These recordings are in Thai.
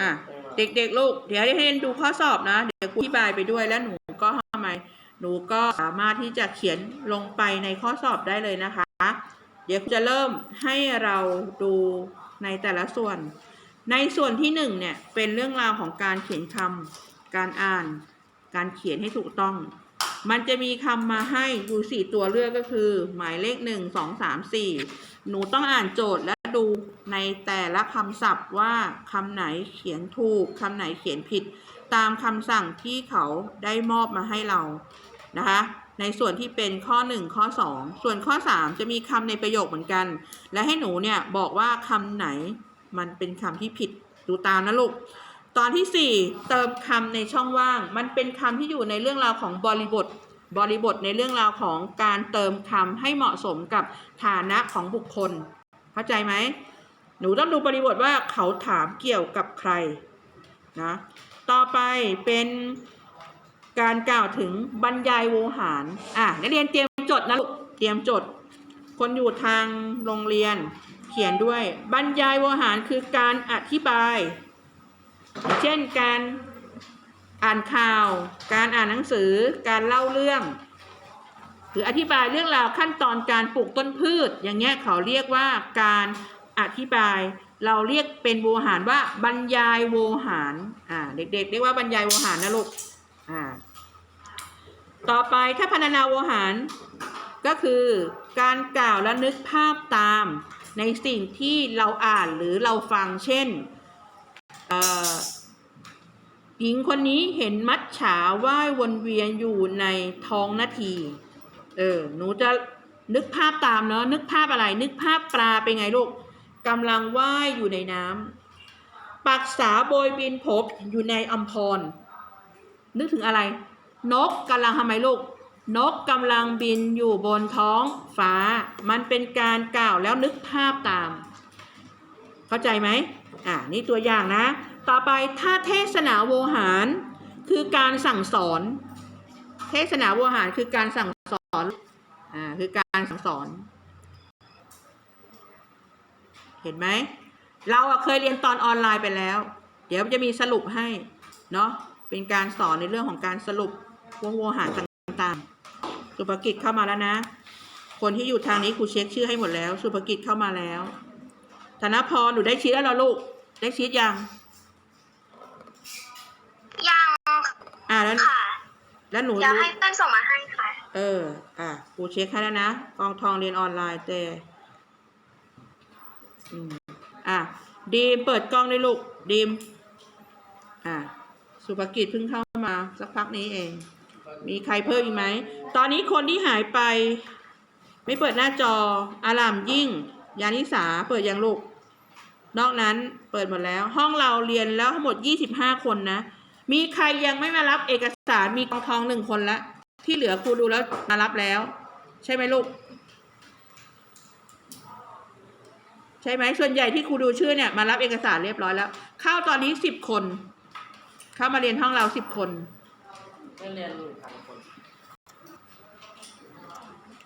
อะเด็กๆลูก เดี๋ยวให้เรียนดูข้อสอบนะ เดี๋ยวครูอธิบายไปด้วยแล้วหนูก็ทำไมหนูก็สามารถที่จะเขียนลงไปในข้อสอบได้เลยนะคะ เดี๋ยวครูจะเริ่มให้เราดูในแต่ละส่วน ในส่วนที่หนึ่งเนี่ยเป็นเรื่องราวของการเขียนคำการอ่าน การเขียนให้ถูกต้อง มันจะมีคำมาให้ดูสี่ตัวเลือกก็คือ หมายเลขหนึ่งสองสามสี่หนูต้องอ่านโจทย์และ ดูในแต่ละคำศัพท์ว่าคำไหนเขียนถูกคำไหนเขียนผิด ตามคำสั่งที่เขาได้มอบมาให้เรานะคะในส่วนที่เป็นข้อ 1 ข้อ 2 ส่วนข้อ 3 จะมีคำในประโยคเหมือนกัน และให้หนูเนี่ยบอกว่าคำไหนมันเป็นคำที่ผิดดูตามนะลูกตอนที่ 4 เติมคำในช่องว่าง มันเป็นคำที่อยู่ในเรื่องราวของบริบท บริบทในเรื่องราวของการเติมคำให้เหมาะสมกับฐานะของบุคคล เข้าใจไหม หนูต้องดูบริบทว่าเขาถามเกี่ยวกับใครนะ ต่อไปเป็นการกล่าวถึงบรรยายโวหาร อะนักเรียนเตรียมจดนะลูก เตรียมจด คนอยู่ทางโรงเรียนเขียนด้วย บรรยายโวหารคือการอธิบาย เช่นการอ่านข่าว การอ่านหนังสือ การเล่าเรื่อง รืออธิบายเรื่องราวขั้นตอนการปลูกต้นพืช อย่างเงี้ยเขาเรียกว่าการอธิบาย เราเรียกเป็นโวหารว่าบรรยายโวหารอ่าเด็กๆเรียกว่าบรรยายโวหารนะลูกอ่าต่อไปถ้าพรรณนาโวหารก็คือการกล่าวและนึกภาพตามในสิ่งที่เราอ่านหรือเราฟังเช่นหญิงคนนี้เห็นมัจฉาว่ายวนเวียนอยู่ในท้องนาที เออ หนูจะนึกภาพตามเนาะ นึกภาพอะไร นึกภาพปลาเป็นไงลูกกำลังว่ายอยู่ในน้ำปักษาโบยบินพบอยู่ในอัมพร นึกถึงอะไร นกกำลังทำไมลูก นกกำลังบินอยู่บนท้องฟ้า มันเป็นการกล่าวแล้วนึกภาพตาม เข้าใจไหมอ่านี่ตัวอย่างนะ ต่อไปถ้าเทศนาโวหารคือการสั่งสอน เทศนาโวหารคือการสั่ง อนอ่าคือการสั่งสอน เห็นไหม เราอะเคยเรียนตอนออนไลน์ไปแล้ว เดี๋ยวจะมีสรุปให้ เนาะเป็นการสอนในเรื่องของการสรุปวงโวหารต่างๆ สุภกิจเข้ามาแล้วนะ คนที่อยู่ทางนี้ครูเช็คชื่อให้หมดแล้ว สุภกิจเข้ามาแล้วธนพรหนูได้ชีตแล้วเหรอลูก ได้ชีตยัง ยัง อ่าแล้วค่ะ แล้วหนูเดี๋ยวรู้ให้เพื่อนส่งมาให้ค่ะ เออ อะครูเช็คให้แล้วนะ กองทองเรียนออนไลน์แต่อืมอะดีมเปิดกล้องด้วยลูกดีมอะสุภกิจเพิ่งเข้ามาสักพักนี้เอง มีใครเพิ่มอีกไหม ตอนนี้คนที่หายไป ไม่เปิดหน้าจอ อารามยิ่ง ยานิสาเปิดยังลูก นอกนั้นเปิดหมดแล้ว ห้องเราเรียนแล้วทั้งหมด 25 คนนะ มีใครยังไม่มารับเอกสารมีกองทองหนึ่งคนละ ที่เหลือครูดูแล้วมารับแล้ว ใช่ไหมลูก ใช่ไหมส่วนใหญ่ที่ครูดูชื่อเนี่ยมารับเอกสารเรียบร้อยแล้ว เข้าตอนนี้สิบคน เข้ามาเรียนห้องเราสิบคนไม่เรียนอยู่พันคน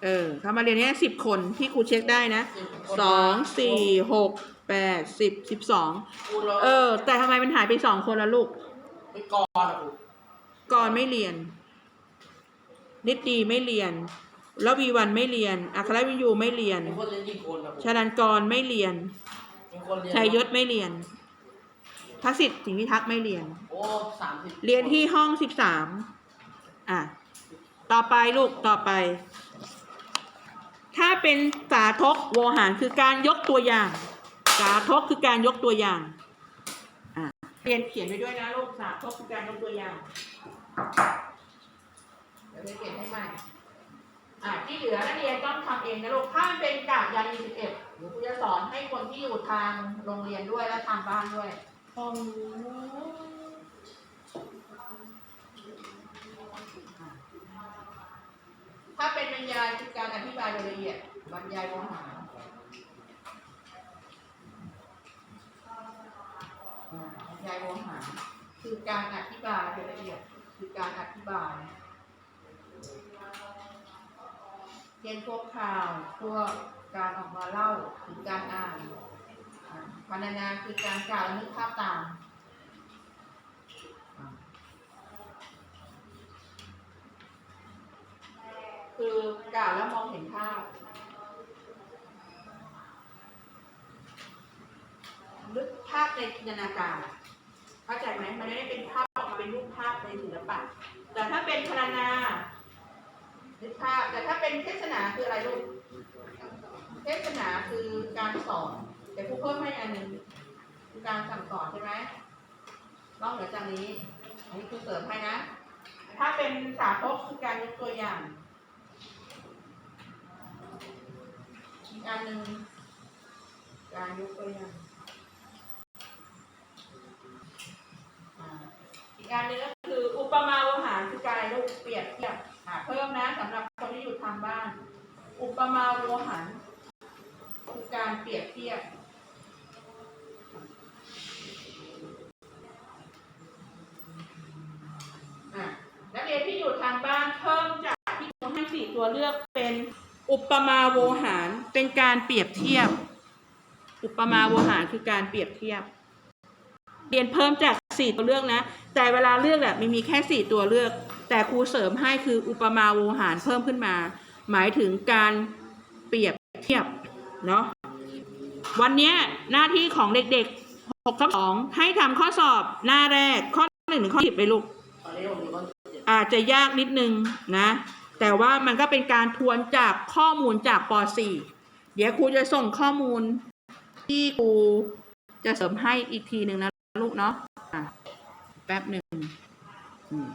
เออเข้ามาเรียนเนี้ยสิบคนที่ครูเช็คได้นะสองสี่หกแปดสิบสิบสองพูดแล้วเออ แต่ทำไมมันหายไปสองคนละลูกไม่ก่อนอะครูก่อนไม่เรียน นิดดีไม่เรียนแล้ววีวันไม่เรียน อัครวินยูไม่เรียนมีคนเรียนกี่คนอะครูชาดันกรไม่เรียนมีคนเรียนชัยยศไม่เรียนทักษิณสิงห์พิทักษ์ไม่เรียน โอ้สามสิบเรียนที่ห้องสิบสามอะ ต่อไปลูกต่อไป ถ้าเป็นสาทกโวหารคือการยกตัวอย่าง สาทกคือการยกตัวอย่างอะเรียนเขียนไปด้วยนะลูกสาทกคือการยกตัวอย่างเดี๋ยวไปเขียนให้ใหม่อะที่เหลือนักเรียนต้องทำเองนะลูกถ้ามันเป็นกาบยานีสิบเอ็ดเดี๋ยวครูจะสอนให้คนที่อยู่ทางโรงเรียนด้วยและทางบ้านด้วยห้องถ้าเป็นบรรยายคือการอธิบายรายละเอียดบรรยายเนื้อหาอ่าบรรยายเนื้อหาคือการอธิบายรายละเอียดคือการอธิบาย เช่นพวกข่าวพวกการออกมาเล่าหรือการอ่านพรรณนาคือการกล่าวนึกภาพตามคือกล่าวแล้วมองเห็นภาพนึกภาพในจินตนาการเข้าใจไหมมันไม่ได้เป็นภาพออกมาเป็นรูปภาพในศิลปะแต่ถ้าเป็นพรรณนานึกภาพ เป็นเทศนาคืออะไรลูก เทศนาคือการสอนเดี๋ยวครูเพิ่มให้อันหนึ่งคือการสั่งสอนใช่ไหมนอกเหนือจากนี้ อันนี้ครูเสริมให้นะ ถ้าเป็นสาธกคือการยกตัวอย่างอีกอันหนึ่งการยกตัวอย่างอีกอันหนึ่งก็คืออุปมาอุหารคือการลูกเปรียบเทียบอ่าเพิ่มนะสำหรับ ทางบ้าน อุปมาโวหารคือการเปรียบเทียบอะนักเรียนที่อยู่ทางบ้านเพิ่มจากที่ครูให้สี่ตัวเลือกเป็นอุปมาโวหารเป็นการเปรียบเทียบ อุปมาโวหารคือการเปรียบเทียบ เรียนเพิ่มจากสี่ตัวเลือกนะ แต่เวลาเลือกแบบมีแค่สี่ตัวเลือก แต่ครูเสริมให้คืออุปมาโวหารเพิ่มขึ้นมา หมายถึงการเปรียบเทียบเนาะวันนี้หน้าที่ของเด็กๆหกทับสองให้ทำข้อสอบหน้าแรกข้อหนึ่งถึงข้อสิบไปลูกอนนี้มอยู่ข้อเจ็ดอาจจะยากนิดนึงนะ แต่ว่ามันก็เป็นการทวนจากข้อมูลจากป .4 เดี๋ยวครูจะส่งข้อมูลที่ครูจะเสริมให้อีกทีหนึ่งนะลูกเนาะอะแป๊บหนึ่งอืม